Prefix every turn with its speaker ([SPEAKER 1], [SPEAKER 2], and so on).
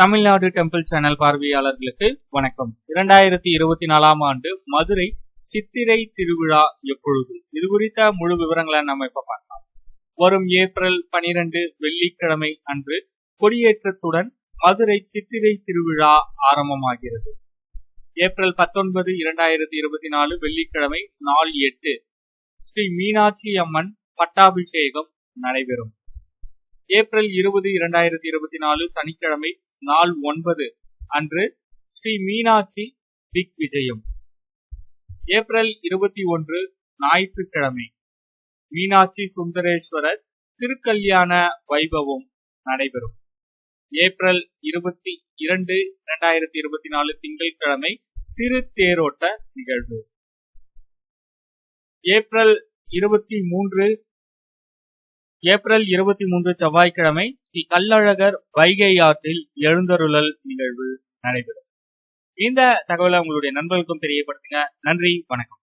[SPEAKER 1] Tamil Nadu temple channel பார்வையாளர்களுக்கு வணக்கம். இரண்டாயிரத்தி இருபத்தி நாலாம் ஆண்டு மதுரை சித்திரை திருவிழா எப்பொழுது? இது குறித்த முழு விவரங்களை நம்ம இப்ப பார்க்கலாம். வரும் ஏப்ரல் பனிரெண்டு வெள்ளிக்கிழமை அன்று கொடியேற்றத்துடன் மதுரை சித்திரை திருவிழா ஆரம்பமாகிறது. ஏப்ரல் பத்தொன்பது இரண்டாயிரத்தி இருபத்தி நாலு வெள்ளிக்கிழமை நாள் எட்டு. ஸ்ரீ மீனாட்சி அம்மன் பட்டாபிஷேகம் நடைபெறும். ஏப்ரல் இருபது இரண்டாயிரத்தி இருபத்தி நாலு சனிக்கிழமை நாள் ஒன்பது அன்று ஸ்ரீ மீனாட்சி திக் விஜயம். ஏப்ரல் இருபத்தி ஒன்று ஞாயிற்றுக்கிழமை. மீனாட்சி சுந்தரேஸ்வரர் திருக்கல்யாண வைபவம் நடைபெறும். ஏப்ரல் இருபத்தி இரண்டு இரண்டாயிரத்தி இருபத்தி நாலு திங்கட்கிழமை திருத்தேரோட்ட நிகழ்வு. ஏப்ரல் இருபத்தி மூன்று ஏப்ரல் இருபத்தி மூன்று செவ்வாய்க்கிழமை ஸ்ரீ கள்ளழகர் வைகை ஆற்றில் எழுந்தருளல் நிகழ்வு நடைபெறும். இந்த தகவலை உங்களுடைய நண்பர்களுக்கும் தெரியப்படுத்துங்க. நன்றி வணக்கம்.